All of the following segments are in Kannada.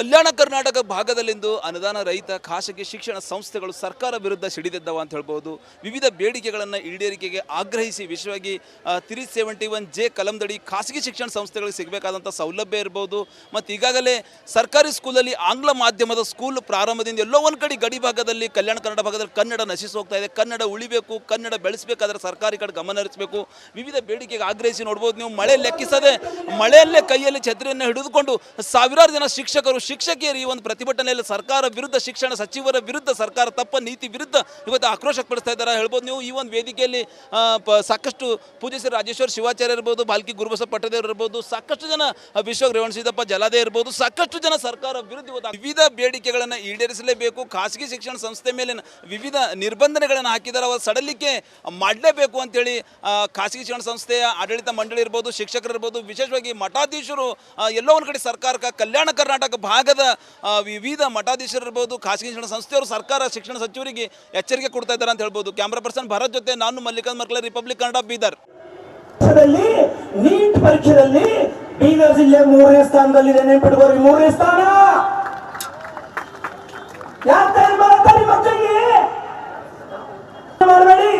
ಕಲ್ಯಾಣ ಕರ್ನಾಟಕ ಭಾಗದಲ್ಲಿಂದು ಅನುದಾನ ರಹಿತ ಖಾಸಗಿ ಶಿಕ್ಷಣ ಸಂಸ್ಥೆಗಳು ಸರ್ಕಾರ ವಿರುದ್ಧ ಸಿಡಿದೆದ್ದವ ಅಂತ ಹೇಳ್ಬೋದು. ವಿವಿಧ ಬೇಡಿಕೆಗಳನ್ನು ಈಡೇರಿಕೆಗೆ ಆಗ್ರಹಿಸಿ ವಿಶೇಷವಾಗಿ ತ್ರೀ ಸೆವೆಂಟಿ ಒನ್ ಜೆ ಕಲಂದಡಿ ಖಾಸಗಿ ಶಿಕ್ಷಣ ಸಂಸ್ಥೆಗಳಿಗೆ ಸಿಗಬೇಕಾದಂಥ ಸೌಲಭ್ಯ ಇರ್ಬೋದು. ಮತ್ತು ಈಗಾಗಲೇ ಸರ್ಕಾರಿ ಸ್ಕೂಲಲ್ಲಿ ಆಂಗ್ಲ ಮಾಧ್ಯಮದ ಸ್ಕೂಲ್ ಪ್ರಾರಂಭದಿಂದ ಎಲ್ಲೋ ಒಂದು ಕಡೆ ಗಡಿ ಭಾಗದಲ್ಲಿ ಕಲ್ಯಾಣ ಕನ್ನಡ ಭಾಗದಲ್ಲಿ ಕನ್ನಡ ನಶಿಸಿ ಹೋಗ್ತಾ ಇದೆ. ಕನ್ನಡ ಉಳಿಬೇಕು, ಕನ್ನಡ ಬೆಳೆಸಬೇಕಾದ್ರೆ ಸರ್ಕಾರಿ ಕಡೆ ಗಮನ ಹರಿಸಬೇಕು. ವಿವಿಧ ಬೇಡಿಕೆಗೆ ಆಗ್ರಹಿಸಿ ನೋಡ್ಬೋದು. ನೀವು ಮಳೆ ಲೆಕ್ಕಿಸದೆ ಮಳೆಯಲ್ಲೇ ಕೈಯಲ್ಲಿ ಛತ್ರಿಯನ್ನು ಹಿಡಿದುಕೊಂಡು ಸಾವಿರಾರು ಜನ ಶಿಕ್ಷಕರು ಶಿಕ್ಷಕಿಯರು ಈ ಒಂದು ಪ್ರತಿಭಟನೆಯಲ್ಲಿ ಸರ್ಕಾರ ವಿರುದ್ಧ, ಶಿಕ್ಷಣ ಸಚಿವರ ವಿರುದ್ಧ, ಸರ್ಕಾರ ತಪ್ಪ ನೀತಿ ವಿರುದ್ಧ ಇವತ್ತು ಆಕ್ರೋಶ ಪಡಿಸ್ತಾ ಇದ್ದಾರೆ. ಹೇಳ್ಬೋದು ನೀವು ಈ ಒಂದು ವೇದಿಕೆಯಲ್ಲಿ ಸಾಕಷ್ಟು ಪೂಜಿಸಿದ ರಾಜೇಶ್ವರ ಶಿವಾಚಾರ್ಯ ಇರ್ಬೋದು, ಬಾಲ್ಕಿ ಗುರುಬಸ ಪಟ್ಟದೇವ್ ಇರ್ಬೋದು, ಸಾಕಷ್ಟು ಜನ ವಿಶ್ವ ರೇವಣ ಸಿದ್ದಪ್ಪ ಜಲಾದೆ ಇರ್ಬೋದು, ಸಾಕಷ್ಟು ಜನ ಸರ್ಕಾರ ವಿರುದ್ಧ ಇವತ್ತು ವಿವಿಧ ಬೇಡಿಕೆಗಳನ್ನು ಈಡೇರಿಸಲೇಬೇಕು. ಖಾಸಗಿ ಶಿಕ್ಷಣ ಸಂಸ್ಥೆ ಮೇಲಿನ ವಿವಿಧ ನಿರ್ಬಂಧನೆಗಳನ್ನು ಹಾಕಿದ್ದಾರೆ. ಅವರು ಸಡಲಿಕ್ಕೆ ಮಾಡಲೇಬೇಕು ಅಂತೇಳಿ ಖಾಸಗಿ ಶಿಕ್ಷಣ ಸಂಸ್ಥೆಯ ಆಡಳಿತ ಮಂಡಳಿ ಇರ್ಬೋದು, ಶಿಕ್ಷಕರು ಇರ್ಬೋದು, ವಿಶೇಷವಾಗಿ ಮಠಾಧೀಶರು ಎಲ್ಲೋ ಒಂದು ಕಡೆ ಸರ್ಕಾರಕ್ಕೆ, ಕಲ್ಯಾಣ ಕರ್ನಾಟಕ ಭಾಗದ ಆ, ವಿವಿಧ ಮಠಾಧೀಶರು ಇರ್ಬೋದು ಖಾಸಗಿ ಶಿಕ್ಷಣ ಸಂಸ್ಥೆಯವರು ಸರ್ಕಾರ ಶಿಕ್ಷಣ ಸಚಿವರಿಗೆ ಎಚ್ಚರಿಕೆ ಕೊಡ್ತಾ ಇದ್ದಾರೆ ಅಂತ ಹೇಳ್ಬೋದು. ಕ್ಯಾಮ್ರಾ ಪರ್ಸನ್ ಭರತ್ ಜೊತೆ ನಾನು ಮಲ್ಲಿಕಾರ್ಜುನ್ ಮರ್ಕಲ ರಿಪಬ್ಲಿಕ್ ಕನ್ನಡ ಬೀದರ್. ನೀಟ್ ಪರೀಕ್ಷೆಯಲ್ಲಿ ಬೀದರ್ ಜಿಲ್ಲೆ ಮೂರನೇ ಸ್ಥಾನದಲ್ಲಿದೆ. ನೆನಪಿಟ್ಕೋರಿ ಮೂರನೇ ಸ್ಥಾನ. ಮಾಡಬೇಡಿ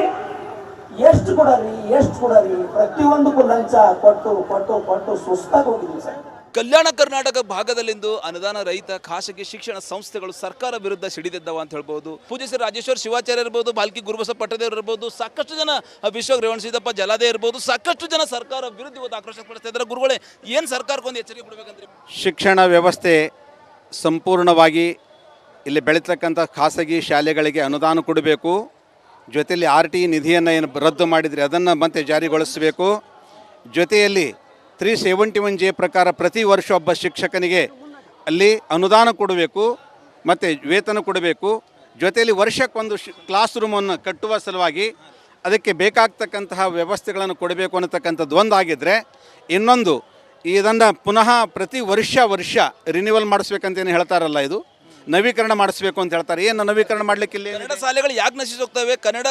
ಎಷ್ಟು ಕೊಡರಿ ಎಷ್ಟು ಕೊಡರಿ ಪ್ರತಿಯೊಂದಕ್ಕೂ ಲಂಚ ಕೊಟ್ಟು ಕೊಟ್ಟು ಕೊಟ್ಟು ಸುಸ್ತಾಗಿ ಹೋಗಿದ್ವಿ ಸರ್. ಕಲ್ಯಾಣ ಕರ್ನಾಟಕ ಭಾಗದಲ್ಲಿಂದು ಅನುದಾನ ರಹಿತ ಖಾಸಗಿ ಶಿಕ್ಷಣ ಸಂಸ್ಥೆಗಳು ಸರ್ಕಾರ ವಿರುದ್ಧ ಸಿಡಿದೆದ್ದವ ಅಂತ ಹೇಳ್ಬೋದು. ಪೂಜೆ ಶ್ರೀ ರಾಜೇಶ್ವರ ಶಿವಾಚಾರ್ಯ ಇರ್ಬೋದು, ಬಾಲ್ಕಿ ಗುರುಬಸ ಪಟ್ಟದೇವರು ಇರ್ಬೋದು, ಸಾಕಷ್ಟು ಜನ ವಿಶ್ವ ರೇವಣ ಸಿದ್ದಪ್ಪ ಜಲಾದೆ ಇರ್ಬೋದು, ಸಾಕಷ್ಟು ಜನ ಸರ್ಕಾರ ವಿರುದ್ಧ ಇವತ್ತು ಆಕ್ರೋಶ ಪಡಿಸ್ತಾ ಇದ್ದಾರೆ. ಗುರುಗಳೇ, ಏನು ಸರ್ಕಾರಕ್ಕೊಂದು ಎಚ್ಚರಿಕೆ ಕೊಡಬೇಕಂದ್ರೆ ಶಿಕ್ಷಣ ವ್ಯವಸ್ಥೆ ಸಂಪೂರ್ಣವಾಗಿ ಇಲ್ಲಿ ಬೆಳೀತಕ್ಕಂಥ ಖಾಸಗಿ ಶಾಲೆಗಳಿಗೆ ಅನುದಾನ ಕೊಡಬೇಕು. ಜೊತೆಯಲ್ಲಿ ಆರ್ ಟಿ ನಿಧಿಯನ್ನು ಏನು ರದ್ದು ಮಾಡಿದರೆ ಅದನ್ನು ಮತ್ತೆ ಜಾರಿಗೊಳಿಸಬೇಕು. ಜೊತೆಯಲ್ಲಿ ತ್ರೀ ಸೆವೆಂಟಿ ಒನ್ ಜೆ ಪ್ರಕಾರ ಪ್ರತಿ ವರ್ಷ ಒಬ್ಬ ಶಿಕ್ಷಕನಿಗೆ ಅಲ್ಲಿ ಅನುದಾನ ಕೊಡಬೇಕು, ಮತ್ತು ವೇತನ ಕೊಡಬೇಕು. ಜೊತೆಯಲ್ಲಿ ವರ್ಷಕ್ಕೊಂದು ಶಿ ಕ್ಲಾಸ್ ರೂಮನ್ನು ಕಟ್ಟುವ ಸಲುವಾಗಿ ಅದಕ್ಕೆ ಬೇಕಾಗ್ತಕ್ಕಂತಹ ವ್ಯವಸ್ಥೆಗಳನ್ನು ಕೊಡಬೇಕು ಅನ್ನತಕ್ಕಂಥದ್ದು ಒಂದಾಗಿದ್ದರೆ ಇನ್ನೊಂದು ಇದನ್ನು ಪುನಃ ಪ್ರತಿ ವರ್ಷ ವರ್ಷ ರಿನ್ಯೂವಲ್ ಮಾಡಿಸ್ಬೇಕಂತೇನು ಹೇಳ್ತಾರಲ್ಲ ಇದು? ನವೀಕರಣ ಮಾಡಿಸ್ಬೇಕು ಅಂತ ಹೇಳ್ತಾರೆ. ಏನು ನವೀಕರಣ ಮಾಡಲಿಕ್ಕಿಲ್ಲ ಕನ್ನಡ ಶಾಲೆಗಳು ಯಾಕೆ ನಶಿಸಿ ಹೋಗ್ತವೆ ಕನ್ನಡ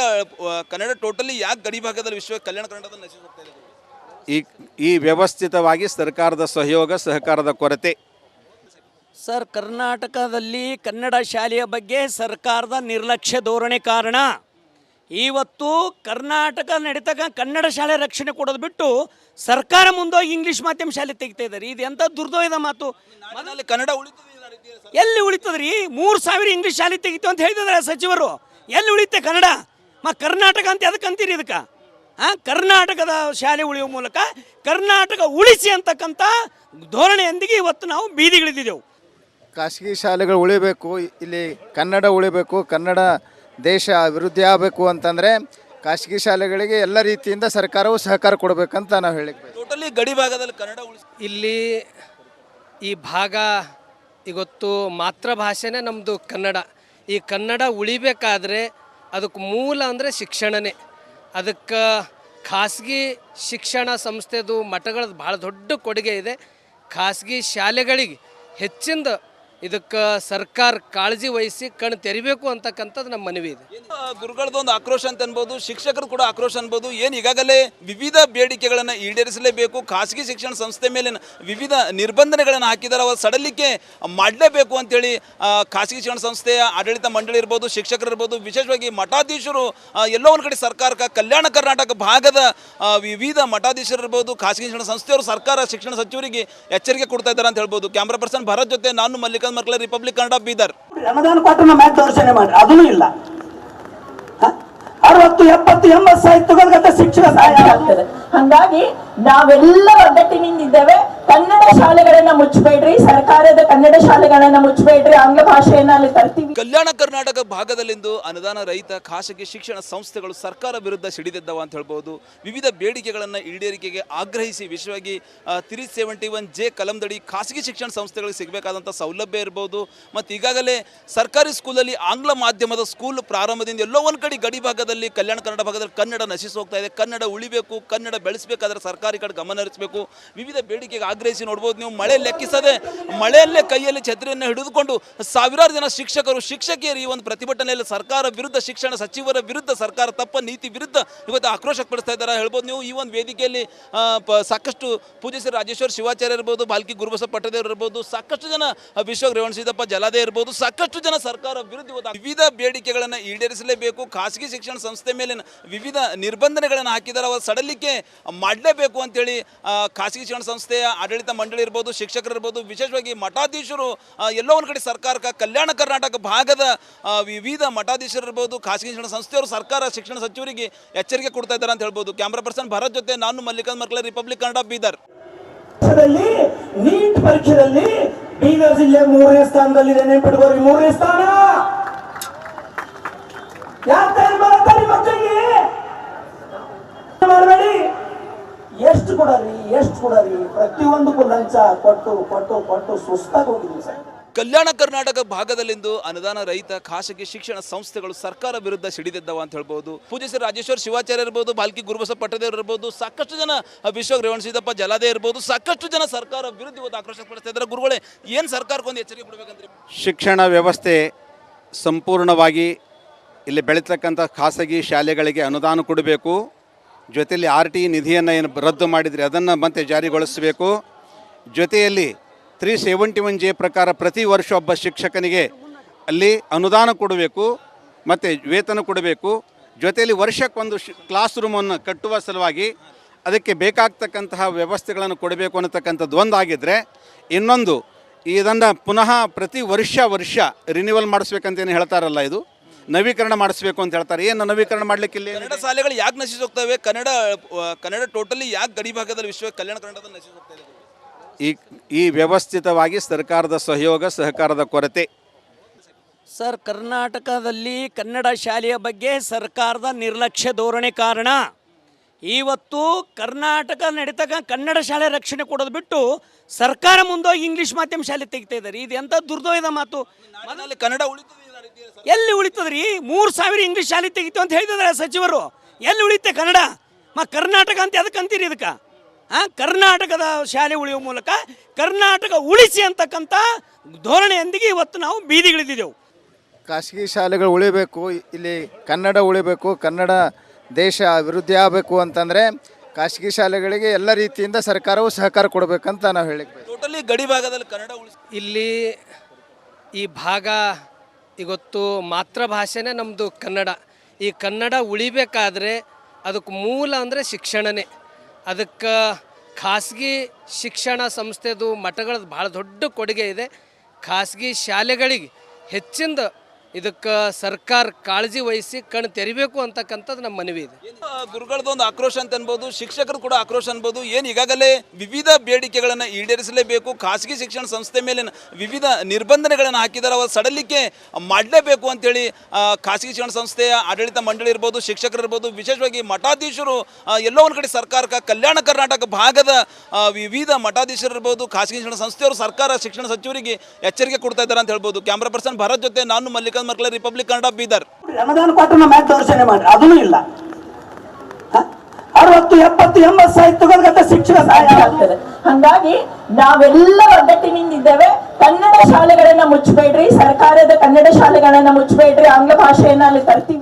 ಕನ್ನಡ ಟೋಟಲಿ ಯಾಕೆ ಗಡಿ ಭಾಗದಲ್ಲಿ ವಿಶ್ವ ಕಲ್ಯಾಣ ಕನ್ನಡದಲ್ಲಿ ನಶಿಸಿ ಹೋಗ್ತಾ ಇದೆ? ಈ ಈ ವ್ಯವಸ್ಥಿತವಾಗಿ ಸರ್ಕಾರದ ಸಹಯೋಗ ಸಹಕಾರದ ಕೊರತೆ. ಸರ್ ಕರ್ನಾಟಕದಲ್ಲಿ ಕನ್ನಡ ಶಾಲೆಯ ಬಗ್ಗೆ ಸರ್ಕಾರದ ನಿರ್ಲಕ್ಷ್ಯ ಧೋರಣೆ ಕಾರಣ ಇವತ್ತು ಕರ್ನಾಟಕ ನಡೀತಕ್ಕ ಕನ್ನಡ ಶಾಲೆ ರಕ್ಷಣೆ ಕೊಡೋದು ಬಿಟ್ಟು ಸರ್ಕಾರ ಮುಂದೋಗಿ ಇಂಗ್ಲೀಷ್ ಮಾಧ್ಯಮ ಶಾಲೆ ತೆಗಿತಾ ಇದ್ದಾರೆ. ಇದು ಎಂಥ ದುರ್ದೋಯದ ಮಾತು? ಕನ್ನಡ ಉಳಿತದೆ ಎಲ್ಲಿ ಉಳಿತದ್ರಿ? ಮೂರು ಸಾವಿರ ಇಂಗ್ಲೀಷ್ ಶಾಲೆ ತೆಗಿತು ಅಂತ ಹೇಳಿದ್ದಾರೆ ಸಚಿವರು ಎಲ್ಲಿ ಉಳಿತೆ ಕನ್ನಡ? ಮ ಕರ್ನಾಟಕ ಅಂತ ಅದಕ್ಕೆ ಅಂತೀರಿ ಇದಕ್ಕೆ? ಕರ್ನಾಟಕದ ಶಾಲೆ ಉಳಿಯುವ ಮೂಲಕ ಕರ್ನಾಟಕ ಉಳಿಸಿ ಅಂತಕ್ಕಂಥ ಧೋರಣೆಯೊಂದಿಗೆ ಇವತ್ತು ನಾವು ಬೀದಿಗಿಳಿದಿದ್ದೆವು. ಖಾಸಗಿ ಶಾಲೆಗಳು ಉಳಿಬೇಕು ಇಲ್ಲಿ ಕನ್ನಡ ಉಳಿಬೇಕು ಕನ್ನಡ ದೇಶ ಅಭಿವೃದ್ಧಿ ಆಗಬೇಕು ಅಂತಂದರೆ ಖಾಸಗಿ ಶಾಲೆಗಳಿಗೆ ಎಲ್ಲ ರೀತಿಯಿಂದ ಸರ್ಕಾರವು ಸಹಕಾರ ಕೊಡಬೇಕಂತ ನಾವು ಹೇಳಿ ಟೋಟಲಿ ಗಡಿ ಭಾಗದಲ್ಲಿ ಕನ್ನಡ ಉಳಿಸಿ. ಇಲ್ಲಿ ಈ ಭಾಗ ಇವತ್ತು ಮಾತೃಭಾಷೆನೇ ನಮ್ಮದು ಕನ್ನಡ. ಈ ಕನ್ನಡ ಉಳಿಬೇಕಾದ್ರೆ ಅದಕ್ಕೆ ಮೂಲ ಅಂದರೆ ಶಿಕ್ಷಣನೇ. ಅದಕ್ಕೆ ಖಾಸಗಿ ಶಿಕ್ಷಣ ಸಂಸ್ಥೆದು ಮಠಗಳದ್ದು ಭಾಳ ದೊಡ್ಡ ಕೊಡುಗೆ ಇದೆ. ಖಾಸಗಿ ಶಾಲೆಗಳಿಗೆ ಹೆಚ್ಚಿಂದ ಇದಕ್ಕೆ ಸರ್ಕಾರ ಕಾಳಜಿ ವಹಿಸಿ ಕಣ್ಣು ತೆರಿಬೇಕು ಅಂತಕ್ಕಂಥದ್ದು ನಮ್ಮ ಮನವಿ ಇದೆ. ಗುರುಗಳದ್ದು ಒಂದು ಆಕ್ರೋಶ ಅಂತ ಅನ್ಬೋದು, ಶಿಕ್ಷಕರು ಕೂಡ ಆಕ್ರೋಶ ಅನ್ಬೋದು, ಏನು ಈಗಾಗಲೇ ವಿವಿಧ ಬೇಡಿಕೆಗಳನ್ನು ಈಡೇರಿಸಲೇಬೇಕು, ಖಾಸಗಿ ಶಿಕ್ಷಣ ಸಂಸ್ಥೆ ಮೇಲಿನ ವಿವಿಧ ನಿರ್ಬಂಧನೆಗಳನ್ನು ಹಾಕಿದ್ದಾರೆ ಅವರು ಸಡಲಿಕ್ಕೆ ಮಾಡಲೇಬೇಕು ಅಂತೇಳಿ ಖಾಸಗಿ ಶಿಕ್ಷಣ ಸಂಸ್ಥೆಯ ಆಡಳಿತ ಮಂಡಳಿ ಇರ್ಬೋದು, ಶಿಕ್ಷಕರು ಇರ್ಬೋದು, ವಿಶೇಷವಾಗಿ ಮಠಾಧೀಶರು ಎಲ್ಲೋ ಒಂದು ಕಡೆ ಸರ್ಕಾರಕ್ಕೆ, ಕಲ್ಯಾಣ ಕರ್ನಾಟಕ ಭಾಗದ ವಿವಿಧ ಮಠಾಧೀಶರು ಇರ್ಬೋದು, ಖಾಸಗಿ ಶಿಕ್ಷಣ ಸಂಸ್ಥೆಯವರು ಸರ್ಕಾರ ಶಿಕ್ಷಣ ಸಚಿವರಿಗೆ ಎಚ್ಚರಿಕೆ ಕೊಡ್ತಾ ಇದ್ದಾರೆ ಅಂತ ಹೇಳ್ಬೋದು. ಕ್ಯಾಮ್ರಾ ಪರ್ಸನ್ ಭರತ್ ಜೊತೆ ನಾನು ಮಲ್ಲಿಕಾರ್ಜುನ್ ಮರ್ಕಲ ರಿಪಬ್ಲಿಕ್ ಕನ್ನಡ ಬೀದರ್ ಅನುದಾನ ಕೊಟ್ಟು ನಮ್ಮ ಮ್ಯಾಚ್ ದೌರ್ಜನ್ಯ ಮಾಡಿ ಅದೂ ಇಲ್ಲ? ಅರವತ್ತು ಎಪ್ಪತ್ತು ಎಂಬತ್ತು ಸಾವಿರ ತಗೊಳ್ಗತ್ತೆ ಶಿಕ್ಷಣ ಸಹಾಯ ಆಗ್ತದೆ. ಹಂಗಾಗಿ ನಾವೆಲ್ಲ ಒಗ್ಗಟ್ಟಿನಿಂದ ಇದ್ದೇವೆ. ಕನ್ನಡ ಶಾಲೆಗಳನ್ನ ಮುಚ್ಚಬೇಡ್ರಿ ಸರ್ಕಾರದ ಕನ್ನಡ ಶಾಲೆಗಳನ್ನ ಮುಚ್ಚಬೇಡ್ರಿ ಆಂಗ್ಲ ಭಾಷೆಯನ್ನ ಅಲ್ಲಿ ಕಲ್ಯಾಣ ಕರ್ನಾಟಕ ಭಾಗದಲ್ಲಿಂದು ಅನುದಾನ ರಹಿತ ಖಾಸಗಿ ಶಿಕ್ಷಣ ಸಂಸ್ಥೆಗಳು ಸರ್ಕಾರ ವಿರುದ್ಧ ಸಿಡಿದಿದ್ದವ ಅಂತ ಹೇಳ್ಬೋದು. ವಿವಿಧ ಬೇಡಿಕೆಗಳನ್ನು ಈಡೇರಿಕೆಗೆ ಆಗ್ರಹಿಸಿ ವಿಶೇಷವಾಗಿ ತ್ರೀ ಸೆವೆಂಟಿ ಒನ್ ಜೆ ಕಲಂದಡಿ ಖಾಸಗಿ ಶಿಕ್ಷಣ ಸಂಸ್ಥೆಗಳಿಗೆ ಸಿಗಬೇಕಾದಂಥ ಸೌಲಭ್ಯ ಇರ್ಬೋದು. ಮತ್ತು ಈಗಾಗಲೇ ಸರ್ಕಾರಿ ಸ್ಕೂಲಲ್ಲಿ ಆಂಗ್ಲ ಮಾಧ್ಯಮದ ಸ್ಕೂಲ್ ಪ್ರಾರಂಭದಿಂದ ಎಲ್ಲೋ ಒಂದು ಕಡೆ ಗಡಿ ಭಾಗದಲ್ಲಿ, ಕಲ್ಯಾಣ ಕನ್ನಡ ಭಾಗದಲ್ಲಿ ಕನ್ನಡ ನಶಿಸಿ ಹೋಗ್ತಾ ಇದೆ. ಕನ್ನಡ ಉಳಿಬೇಕು, ಕನ್ನಡ ಬೆಳೆಸಬೇಕಾದ್ರೆ ಸರ್ಕಾರಿ ಕಡೆ ಗಮನ ಹರಿಸಬೇಕು. ವಿವಿಧ ಬೇಡಿಕೆಗೆ ಆಗ್ರಹಿಸಿ ನೋಡ್ಬೋದು. ನೀವು ಮಳೆ ಲೆಕ್ಕಿಸದೆ, ಮಳೆಯಲ್ಲೇ ಕೈಯಲ್ಲಿ ಛತ್ರಿಯನ್ನು ಹಿಡಿದುಕೊಂಡು ಸಾವಿರಾರು ಜನ ಶಿಕ್ಷಕರು, ಶಿಕ್ಷಕಿಯರು ಈ ಒಂದು ಪ್ರತಿಭಟನೆಯಲ್ಲಿ ಸರ್ಕಾರ ವಿರುದ್ಧ, ಶಿಕ್ಷಣ ಸಚಿವರ ವಿರುದ್ಧ, ಸರ್ಕಾರ ತಪ್ಪ ನೀತಿ ವಿರುದ್ಧ ಇವತ್ತು ಆಕ್ರೋಶ ಪಡಿಸ್ತಾ ಇದ್ದಾರೆ ಹೇಳ್ಬೋದು. ನೀವು ಈ ಒಂದು ವೇದಿಕೆಯಲ್ಲಿ ಸಾಕಷ್ಟು ಪೂಜಿಸಿ ರಾಜೇಶ್ವರ ಶಿವಾಚಾರ್ಯ ಇರ್ಬೋದು, ಬಾಲ್ಕಿ ಗುರುಬಸ ಪಟ್ಟದೇವ್ರು ಇರ್ಬೋದು, ಸಾಕಷ್ಟು ಜನ ವಿಶ್ವ ರೇವಣ ಸಿದ್ದಪ್ಪ ಜಲಾದೆ ಇರ್ಬೋದು, ಸಾಕಷ್ಟು ಜನ ಸರ್ಕಾರ ವಿರುದ್ಧ ಇವತ್ತು ವಿವಿಧ ಬೇಡಿಕೆಗಳನ್ನು ಈಡೇರಿಸಲೇಬೇಕು. ಖಾಸಗಿ ಶಿಕ್ಷಣ ಸಂಸ್ಥೆ ಮೇಲಿನ ವಿವಿಧ ನಿರ್ಬಂಧನೆಗಳನ್ನು ಹಾಕಿದ್ದಾರೆ. ಅವರ ಸಡಲಿಕೆ ಮಾಡಲೇಬೇಕು ಅಂತೇಳಿ ಖಾಸಗಿ ಶಿಕ್ಷಣ ಸಂಸ್ಥೆಯ ಆಡಳಿತ ಮಂಡಳಿ ಇರ್ಬೋದು, ಶಿಕ್ಷಕರು ಇರ್ಬೋದು, ವಿಶೇಷವಾಗಿ ಮಠಾಧೀಶರು ಎಲ್ಲೋ ಒಂದು ಕಡೆ ಸರ್ಕಾರಕ್ಕೆ, ಕಲ್ಯಾಣ ಕರ್ನಾಟಕ ಭಾಗದ ವಿವಿಧ ಮಠಾಧೀಶರು ಇರ್ಬೋದು, ಖಾಸಗಿ ಶಿಕ್ಷಣ ಸಂಸ್ಥೆಯವರು, ಸರ್ಕಾರ ಶಿಕ್ಷಣ ಸಚಿವರಿಗೆ ಎಚ್ಚರಿಕೆ ಕೊಡ್ತಾ ಇದ್ದಾರೆ ಅಂತ ಹೇಳ್ಬೋದು. ಕ್ಯಾಮ್ರಾ ಪರ್ಸನ್ ಭರತ್ ಜೊತೆ ನಾನು ಮಲ್ಲಿಕಾರ್ಜುನ್ ಮರ್ಕಲ ರಿಪಬ್ಲಿಕ್ ಕನ್ನಡ ಬೀದರ್. ನೀಟ್ ಪರೀಕ್ಷೆಯಲ್ಲಿ ಬೀದರ್ ಜಿಲ್ಲೆ ಮೂರನೇ ಮೂರನೇ ಸ್ಥಾನ. ಯಾಕೆ ಮಕ್ಕಳಿಗೆ ಮಾಡಬೇಡಿ ಎಷ್ಟು ಕೊಡರಿ ಎಷ್ಟು ಕೊಡರಿ ಪ್ರತಿಯೊಂದಕ್ಕೂ ಲಂಚ ಕೊಟ್ಟು ಕೊಟ್ಟು ಕೊಟ್ಟು ಸುಸ್ತಾಗಿ ಹೋಗಿದ್ವಿ ಸರ್. ಕಲ್ಯಾಣ ಕರ್ನಾಟಕ ಭಾಗದಲ್ಲಿಂದು ಅನುದಾನ ರಹಿತ ಖಾಸಗಿ ಶಿಕ್ಷಣ ಸಂಸ್ಥೆಗಳು ಸರ್ಕಾರ ವಿರುದ್ಧ ಸಿಡಿದಿದ್ದವ ಅಂತ ಹೇಳ್ಬೋದು. ಪೂಜಿಸಿ ರಾಜೇಶ್ವರ ಶಿವಾಚಾರ್ಯ ಇರ್ಬೋದು ಬಾಲ್ಕಿ ಗುರುಬಸ ಪಟ್ಟದೇವ್ರು ಇರ್ಬೋದು ಸಾಕಷ್ಟು ಜನ ವಿಶ್ವ ರೇವಣ ಸಿದ್ದಪ್ಪ ಜಲಾದೆ ಇರ್ಬೋದು ಸಾಕಷ್ಟು ಜನ ಸರ್ಕಾರ ವಿರುದ್ಧ ಇವತ್ತು ಆಕ್ರೋಶ ಪಡಿಸ್ತಾ ಇದ್ದಾರೆ. ಗುರುಗಳೇ ಏನು ಸರ್ಕಾರಕ್ಕೊಂದು ಎಚ್ಚರಿಕೆ ಕೊಡಬೇಕಂದ್ರೆ? ಶಿಕ್ಷಣ ವ್ಯವಸ್ಥೆ ಸಂಪೂರ್ಣವಾಗಿ ಇಲ್ಲಿ ಬೆಳೀತಕ್ಕಂಥ ಖಾಸಗಿ ಶಾಲೆಗಳಿಗೆ ಅನುದಾನ ಕೊಡಬೇಕು. ಜೊತೆಯಲ್ಲಿ ಆರ್ ಟಿ ನಿಧಿಯನ್ನು ಏನು ರದ್ದು ಮಾಡಿದರೆ ಅದನ್ನು ಮತ್ತೆ ಜಾರಿಗೊಳಿಸಬೇಕು. ಜೊತೆಯಲ್ಲಿ ತ್ರೀ ಸೆವೆಂಟಿ ಒನ್ ಜೆ ಪ್ರಕಾರ ಪ್ರತಿ ವರ್ಷ ಒಬ್ಬ ಶಿಕ್ಷಕನಿಗೆ ಅಲ್ಲಿ ಅನುದಾನ ಕೊಡಬೇಕು, ಮತ್ತು ವೇತನ ಕೊಡಬೇಕು. ಜೊತೆಯಲ್ಲಿ ವರ್ಷಕ್ಕೊಂದು ಶ್, ಕ್ಲಾಸ್ ರೂಮನ್ನು ಕಟ್ಟುವ ಸಲುವಾಗಿ ಅದಕ್ಕೆ ಬೇಕಾಗ್ತಕ್ಕಂತಹ ವ್ಯವಸ್ಥೆಗಳನ್ನು ಕೊಡಬೇಕು ಅನ್ನತಕ್ಕಂಥದ್ದು ಒಂದಾಗಿದ್ದರೆ ಇನ್ನೊಂದು ಇದನ್ನು ಪುನಃ ಪ್ರತಿ ವರ್ಷ ವರ್ಷ ರಿನ್ಯೂವಲ್ ಮಾಡಿಸ್ಬೇಕಂತೇನು ಹೇಳ್ತಾರಲ್ಲ ಇದು. ನವೀಕರಣ ಮಾಡಿಸ್ಬೇಕು ಅಂತ ಹೇಳ್ತಾರೆ. ಏನು ನವೀಕರಣ ಮಾಡಲಿಕ್ಕಿಲ್ಲ ಕನ್ನಡ ಶಾಲೆಗಳು ಯಾಕೆ ನಶಿಸಿ ಹೋಗ್ತವೆ ಕನ್ನಡ ಕನ್ನಡ ಟೋಟಲಿ ಯಾಕೆ ಗಡಿ ಭಾಗದಲ್ಲಿ ವಿಶ್ವ ಕಲ್ಯಾಣ ಕನ್ನಡ ನಶಿಸಿ ಹೋಗ್ತಾ ಇದೆ? ಈ ಈ ವ್ಯವಸ್ಥಿತವಾಗಿ ಸರ್ಕಾರದ ಸಹಯೋಗ ಸಹಕಾರದ ಕೊರತೆ. ಸರ್ ಕರ್ನಾಟಕದಲ್ಲಿ ಕನ್ನಡ ಶಾಲೆಯ ಬಗ್ಗೆ ಸರ್ಕಾರದ ನಿರ್ಲಕ್ಷ್ಯ ಧೋರಣೆ ಕಾರಣ ಇವತ್ತು ಕರ್ನಾಟಕ ನಡೀತಕ್ಕ ಕನ್ನಡ ಶಾಲೆ ರಕ್ಷಣೆ ಕೊಡೋದು ಬಿಟ್ಟು ಸರ್ಕಾರ ಮುಂದೋಗಿ ಇಂಗ್ಲೀಷ್ ಮಾಧ್ಯಮ ಶಾಲೆ ತೆಗಿತಾ ಇದ್ದಾರೆ. ಇದು ಎಂಥ ದುರ್ದೋಯದ ಮಾತು? ಕನ್ನಡ ಸರ್. ಎಲ್ಲಿ ಉಳಿತದ್ರಿ? ಮೂರು ಸಾವಿರ ಇಂಗ್ಲೀಷ್ ಶಾಲೆ ತೆಗಿತು ಅಂತ ಹೇಳಿದ್ರೆ ಸಚಿವರು. ಎಲ್ಲಿ ಉಳಿತೆ ಕನ್ನಡ? ಮ ಕರ್ನಾಟಕ ಅಂತ ಅದಕ್ಕೆ ಅಂತೀರಿ ಇದಕ್ಕೆ? ಹಾಂ ಕರ್ನಾಟಕದ ಶಾಲೆ ಉಳಿಯುವ ಮೂಲಕ ಕರ್ನಾಟಕ ಉಳಿಸಿ ಅಂತಕ್ಕಂಥ ಧೋರಣೆಯೊಂದಿಗೆ ಇವತ್ತು ನಾವು ಬೀದಿಗಿಳಿದಿದ್ದೆವು ಖಾಸಗಿ ಶಾಲೆಗಳು ಉಳಿಬೇಕು ಇಲ್ಲಿ ಕನ್ನಡ ಉಳಿಬೇಕು ಕನ್ನಡ ದೇಶ ಅಭಿವೃದ್ಧಿ ಆಗಬೇಕು ಅಂತಂದರೆ ಖಾಸಗಿ ಶಾಲೆಗಳಿಗೆ ಎಲ್ಲ ರೀತಿಯಿಂದ ಸರ್ಕಾರವು ಸಹಕಾರ ಕೊಡಬೇಕಂತ ನಾವು ಹೇಳಿ. ಟೋಟಲಿ ಗಡಿ ಭಾಗದಲ್ಲಿ ಕನ್ನಡ ಉಳಿಸಿ ಇಲ್ಲಿ ಈ ಭಾಗ ಇವತ್ತು ಮಾತೃಭಾಷೆನೇ ನಮ್ಮದು ಕನ್ನಡ. ಈ ಕನ್ನಡ ಉಳಿಬೇಕಾದ್ರೆ ಅದಕ್ಕೆ ಮೂಲ ಅಂದರೆ ಶಿಕ್ಷಣನೇ. ಅದಕ್ಕೆ ಖಾಸಗಿ ಶಿಕ್ಷಣ ಸಂಸ್ಥೆದು ಮಠಗಳದ್ದು ಭಾಳ ದೊಡ್ಡ ಕೊಡುಗೆ ಇದೆ. ಖಾಸಗಿ ಶಾಲೆಗಳಿಗೆ ಹೆಚ್ಚಿಂದ ಇದಕ್ಕೆ ಸರ್ಕಾರ ಕಾಳಜಿ ವಹಿಸಿ ಕಣ್ಣು ತೆರಿಬೇಕು ಅಂತಕ್ಕಂಥದ್ದು ನಮ್ಮ ಮನವಿ ಇದೆ. ಗುರುಗಳದ್ದು ಆಕ್ರೋಶ ಅಂತ ಅನ್ಬೋದು, ಶಿಕ್ಷಕರು ಕೂಡ ಆಕ್ರೋಶ ಅನ್ಬೋದು, ಏನು ಈಗಾಗಲೇ ವಿವಿಧ ಬೇಡಿಕೆಗಳನ್ನು ಈಡೇರಿಸಲೇಬೇಕು, ಖಾಸಗಿ ಶಿಕ್ಷಣ ಸಂಸ್ಥೆ ಮೇಲಿನ ವಿವಿಧ ನಿರ್ಬಂಧನೆಗಳನ್ನು ಹಾಕಿದ್ದಾರೆ ಅವರು ಸಡಲಿಕೆ ಮಾಡಲೇಬೇಕು ಅಂತೇಳಿ ಖಾಸಗಿ ಶಿಕ್ಷಣ ಸಂಸ್ಥೆಯ ಆಡಳಿತ ಮಂಡಳಿ ಇರ್ಬೋದು, ಶಿಕ್ಷಕರು ಇರ್ಬೋದು, ವಿಶೇಷವಾಗಿ ಮಠಾಧೀಶರು ಎಲ್ಲೋ ಒಂದು ಕಡೆ ಸರ್ಕಾರಕ್ಕೆ, ಕಲ್ಯಾಣ ಕರ್ನಾಟಕ ಭಾಗದ ವಿವಿಧ ಮಠಾಧೀಶರು ಇರ್ಬೋದು, ಖಾಸಗಿ ಶಿಕ್ಷಣ ಸಂಸ್ಥೆಯವರು ಸರ್ಕಾರ ಶಿಕ್ಷಣ ಸಚಿವರಿಗೆ ಎಚ್ಚರಿಕೆ ಕೊಡ್ತಾ ಇದ್ದಾರೆ ಅಂತ ಹೇಳ್ಬೋದು. ಕ್ಯಾಮ್ರಾ ಪರ್ಸನ್ ಭರತ್ ಜೊತೆ ನಾನು ಮಲ್ಲಿಕಾರ್ಜುನ್ ಮರ್ಕಲ ರಿಪಬ್ಲಿಕ್ ಕನ್ನಡ ಬೀದರ್. ಅನುದಾನ ಕೊಟ್ಟು ನಮ್ಮ ಮ್ಯಾಚ್ ದೌರ್ಜನ್ಯ ಮಾಡ್ರಿ ಅದೂ ಇಲ್ಲ? ಅರವತ್ತು ಎಪ್ಪತ್ತು ಎಂಬತ್ತು ಸಾಹಿತ್ಯಗಳ ಶಿಕ್ಷಣ ಸಹಾಯ ಆಗ್ತದೆ. ಹಂಗಾಗಿ ನಾವೆಲ್ಲ ಒಗ್ಗಟ್ಟಿನಿಂದ ಇದ್ದೇವೆ. ಕನ್ನಡ ಶಾಲೆಗಳನ್ನ ಮುಚ್ಚಬೇಡ್ರಿ ಸರ್ಕಾರದ ಕನ್ನಡ ಶಾಲೆಗಳನ್ನ ಮುಚ್ಚಬೇಡ್ರಿ ಆಂಗ್ಲ ಭಾಷೆಯನ್ನ ಅಲ್ಲಿ ತರ್ತೀವಿ.